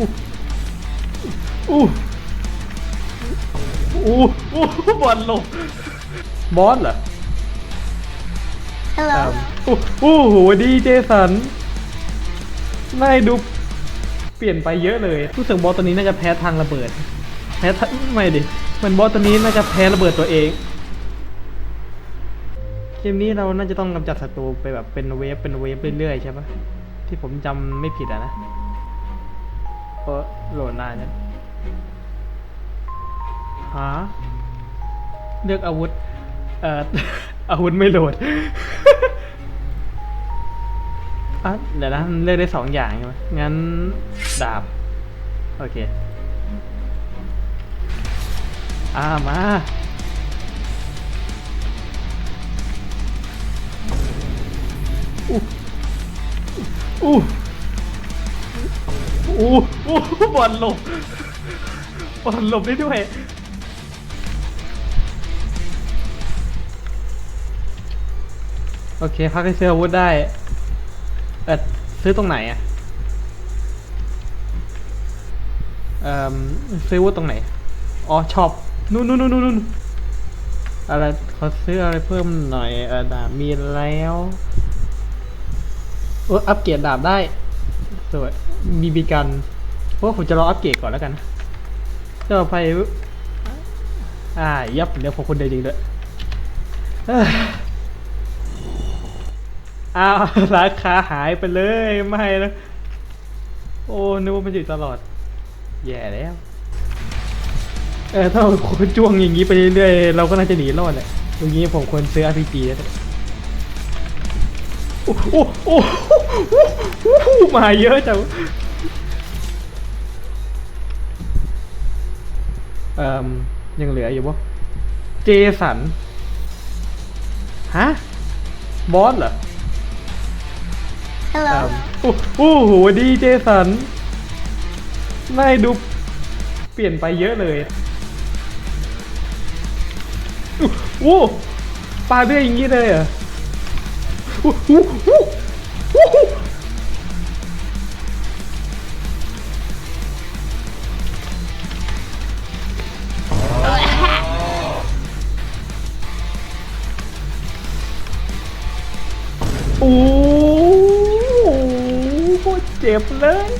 อู้อู้อู้อู้บอลลงบอสเหรอ Hello. อู้อู้โหดีเจสันนายดูเปลี่ยนไปเยอะเลยรู้สึกบอสตัวนี้น่าจะแพ้ทางระเบิด แพ้ทางไม่ดิเหมันบอสตัวนี้น่าจะแพ้ระเบิดตัวเอง เกมนี้เราน่าจะต้องกำจัดศัตรูไปแบบเป็นเวฟเป็นเวฟเรื่อยๆใช่ปะที่ผมจำไม่ผิดอะนะ เพราะโหลดนานเนี่ยหาเลือกอาวุธ เอ่อ อาวุธไม่โหลดอะเดี๋ยวนะเลือกได้สองอย่างใช่ไหมงั้น ดาบ โอเค อ่า มาอู้อู้ อู้อู้บอลหลบบอลหลบได้ด้วยโอเคพักให้ซื้ออาวุธได้ เออซื้อตรงไหนอะ เอ่อซื้ออาวุธตรงไหน อ๋อช็อปนู่นนู่นนู่นนู่นอะไรขอซื้ออะไรเพิ่มหน่อยเออดาบมีแล้ว เอออัปเกรดดาบได้ สวย มีบีกันเพราะผมจะรออัปเกรดก่อนแล้วกันจะเอาไปอ่ายับเดี๋ยวผมคนเดียวจริงด้วยเอ้ยอ้าวราคาหายไปเลยไม่นะโอ้นึกว่ามันอยู่ตลอด แย่แล้ว เออถ้าคนจ้วงอย่างนี้ไปเรื่อยๆเราก็น่าจะหนีรอดแหละอย่างนี้ผมควรซื้อ RPG แล้ว โอ้โหมาเยอะจังเอ่มยังเหลืออยู่ปะเจสัน ฮะ บอสเหรอ Hello. โอ้โอ้โห ดีเจสันนายดูเปลี่ยนไปเยอะเลยโอ้ปลาเรื่อยอย่างนี้เลยเหรอ โอ้โหเจ็บเลย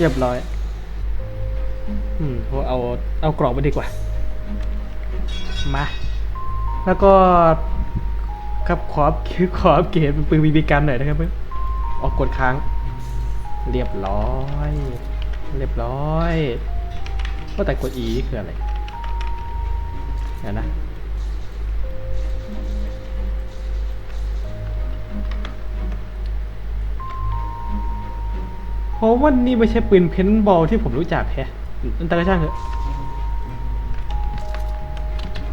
เรียบร้อย อืมเอาเอาเอากรอบไปดีกว่า มา แล้วก็ครับขอคือขออัปเกรดเป็นปืนบีบีกันหน่อยนะครับเพื่อนออกกดค้าง เรียบร้อย เรียบร้อยว่าแต่กด E คืออะไรเดี๋ยวนะ เพราะว่านี่ไม่ใช่ปืนเพนบอลที่ผมรู้จักแฮะอันตรายช่างเถอะ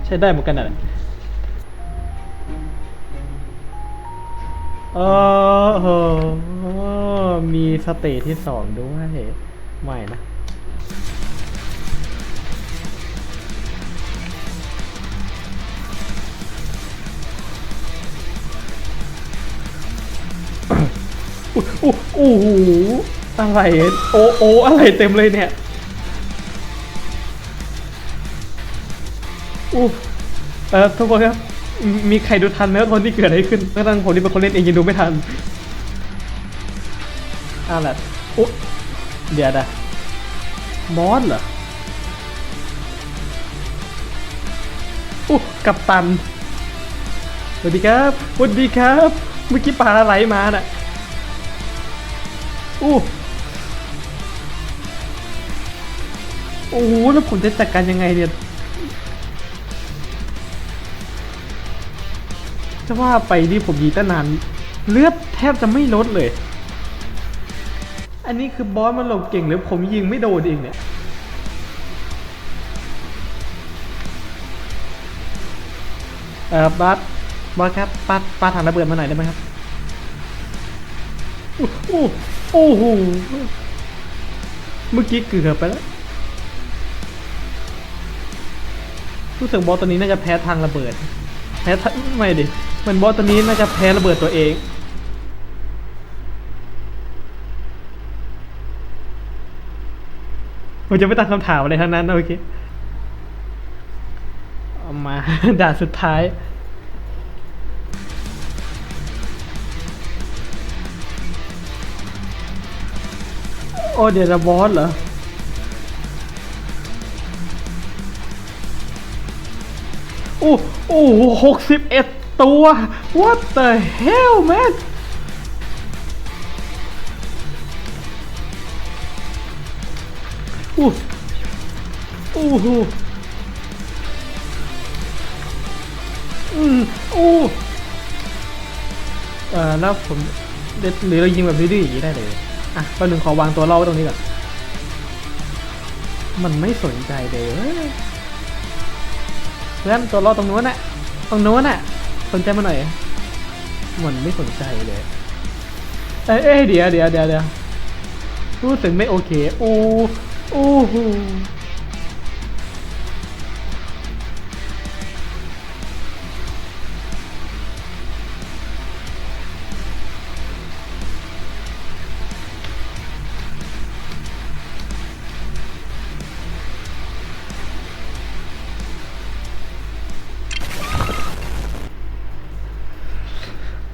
ใช้ได้เหมือนกันน่ะเออมีสเตจที่สองด้วย ไม่นะโอ้โห อะไรโอ้โอ้อะไรเต็มเลยเนี่ยอู้เออทุกคนครับ มีใครดูทันไหมว่าตอนที่เกิดอะไรขึ้นตั้งผมนี่เป็นคนเล่นเองยังดูไม่ทันอ่าแหละโอ้เดี๋ยวนะมอสเหรออู้กับตันสวัสดีครับสวัสดีครับ เมื่อกี้ปลาไหลมาน่ะอู้ โอ้โหแล้วผมจะจัดการยังไงเนี่ยจะว่าไปนี่ผมยิงตั้งนานเลือดแทบจะไม่ลดเลย อันนี้คือบอสมันหลบเก่งหรือผมยิงไม่โดนเองเนี่ยเออบัสบอสครับปาปาถังระเบิดมาหน่อยได้ไหมครับโอ้โหโอ้โหเมื่อกี้เกือบไปแล้ว รู้สึกบอสตัวนี้น่าจะแพ้ทางระเบิด แพ้ทางไม่ดิเหมือนบอสตัวนี้น่าจะแพ้ระเบิดตัวเองผมจะไม่ตั้งคำถามอะไรทั้งนั้นโอเคเอามาด่านสุดท้ายโอ้เดี๋ยวจะบอสเหรอ อ้โอ้หกสิบเอ็ดตัว what the hell man อู้อู้หูอืมอู้เอ่อแล้วผมเด็ดหรือเรายิงแบบดื้อๆอย่างนี้ได้เลย อะแป๊บนึงขอวางตัวล่อไว้ตรงนี้ก่อน มันไม่สนใจเลยเว้ยเพื่อนตัวล่อตรงนู้นน่ะ ตรงนู้นน่ะ สนใจมาหน่อยมันไม่สนใจเลยเอ้ยเอ้ยเดี๋ยวเดี๋ยวเดี๋ยวเดี๋ยวรู้สึกไม่โอเค โอ้ โอ้โห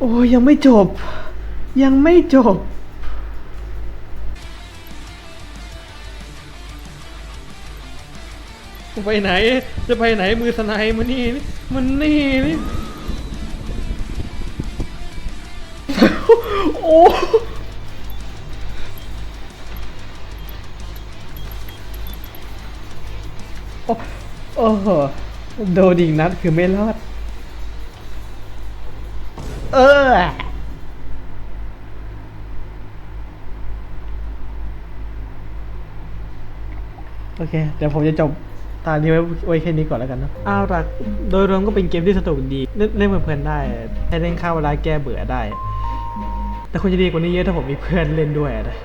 โอ้ยยังไม่จบ ยังไม่จบ ไปไหน จะไปไหนมือสไนายมันนี่นี่มันนี่นี่โอ้โอ้โอ้โหโดนอีกนัดคือไม่รอด เออ โอเค เดี๋ยวผมจะจบตอนนี้ไว้ไว้แค่นี้ก่อนแล้วกันเนอะอ้าวรักโดยรวมก็เป็นเกมที่สนุกดี เล่นเล่นกับเพื่อนได้ให้เล่นข้าวเวลาแก้เบื่อได้ แต่คงจะดีกว่านี้เยอะถ้าผมมีเพื่อนเล่นด้วยนะ